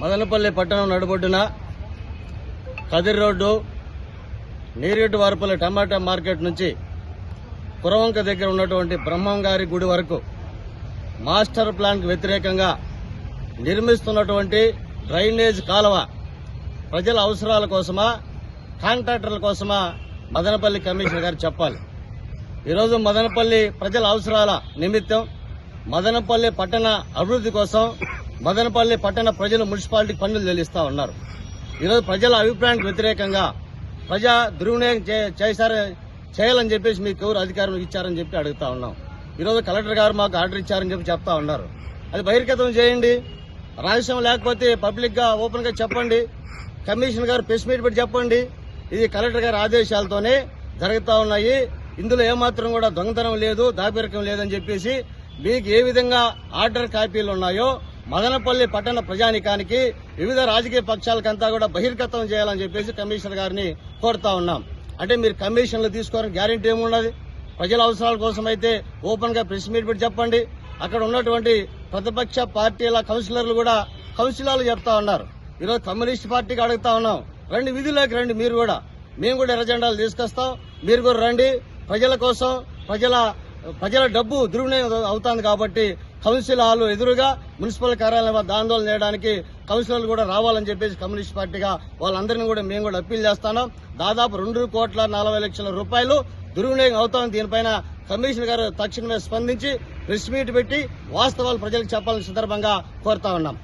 మదనపల్లి పట్టణం నడుబొడ్డున కదిరి రోడ్డు నీరేటు వారపల్లి టమాటా మార్కెట్ నుంచి కురవంక దగ్గర ఉన్నటువంటి బ్రహ్మంగారి గుడి వరకు మాస్టర్ ప్లాన్కి వ్యతిరేకంగా నిర్మిస్తున్నటువంటి డ్రైనేజ్ కాలువ ప్రజల అవసరాల కోసమా కాంట్రాక్టర్ల కోసమా మదనపల్లి కమిషనర్ గారు చెప్పాలి. ఈరోజు మదనపల్లి ప్రజల అవసరాల నిమిత్తం మదనపల్లి పట్టణ అభివృద్ధి కోసం మదనపల్లి పట్టణ ప్రజలు మున్సిపాలిటీ పన్నులు చెల్లిస్తా ఉన్నారు. ఈరోజు ప్రజల అభిప్రాయానికి వ్యతిరేకంగా ప్రజా దుర్వినియోగం చే- చేశారు చేయాలని చెప్పేసి మీకు ఎవరు అధికారం ఇచ్చారని చెప్పి అడుగుతా ఉన్నాం. ఈరోజు కలెక్టర్ గారు మాకు ఆర్డర్ ఇచ్చారని చెప్పి చెప్తా ఉన్నారు. అది బహిర్గతం చేయండి. రహస్యం లేకపోతే పబ్లిక్గా ఓపెన్గా చెప్పండి. కమిషనర్ గారు ప్రెస్ మీట్ పెట్టి చెప్పండి. ఇది కలెక్టర్ గారి ఆదేశాలతోనే జరుగుతూ ఉన్నాయి. ఇందులో ఏమాత్రం కూడా దొంగతనం లేదు దాపరికం లేదని చెప్పేసి మీకు ఏ విధంగా ఆర్డర్ కాపీలు ఉన్నాయో మదనపల్లి పట్టణ ప్రజానికానికి వివిధ రాజకీయ పక్షాలకంతా కూడా బహిర్గతం చేయాలని చెప్పేసి కమిషనర్ గారిని కోరుతా ఉన్నాం. అంటే మీరు కమిషన్లు తీసుకోవాలని గ్యారెంటీ ఏమున్నది? ప్రజల అవసరాల కోసం అయితే ఓపెన్గా ప్రెస్ మీట్ పెట్టి చెప్పండి. అక్కడ ఉన్నటువంటి ప్రతిపక్ష పార్టీల కౌన్సిలర్లు కూడా కౌన్సిలర్లు చెప్తా ఉన్నారు. ఈరోజు కమ్యూనిస్ట్ పార్టీకి అడుగుతా ఉన్నాం. రండి విధుల్లోకి రండి మీరు కూడా. మేము కూడా ఎర్రజెండాలు తీసుకొస్తాం. మీరు కూడా రండి. ప్రజల కోసం ప్రజల ప్రజల డబ్బు దుర్వినియోగం అవుతుంది కాబట్టి కౌన్సిల్ హాల్ ఎదురుగా మున్సిపల్ కార్యాలయం వద్ద ఆందోళన చేయడానికి కౌన్సిలర్లు కూడా రావాలని చెప్పేసి కమ్యూనిస్ట్ పార్టీగా వాళ్ళందరినీ కూడా మేము కూడా అప్పీల్ చేస్తున్నాం. దాదాపు రెండు కోట్ల నలభై లక్షల రూపాయలు దుర్వినియోగం అవుతామని దీనిపైన కమిషనర్ గారు తక్షణమే స్పందించి ప్రెస్ మీట్ పెట్టి వాస్తవాలు ప్రజలకు చెప్పాలని సందర్భంగా కోరుతా ఉన్నాం.